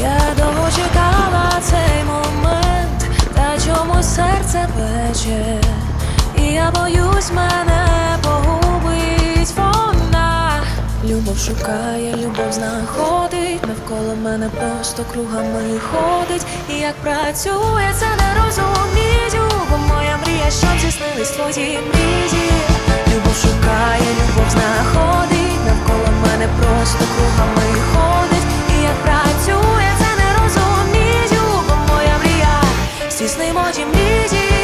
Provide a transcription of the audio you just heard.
Я довго цей момент, та чому серце плече, і я боюсь мене погубить вона. Любов шукає, любов знаходить. Навколо мене просто кругами ходить. І як працює, це не розумію, бо моя мрія, щоб зіснились твої мрії. Любов шукає, любов знаходить. Навколо мене просто кругами. 거짓 미지.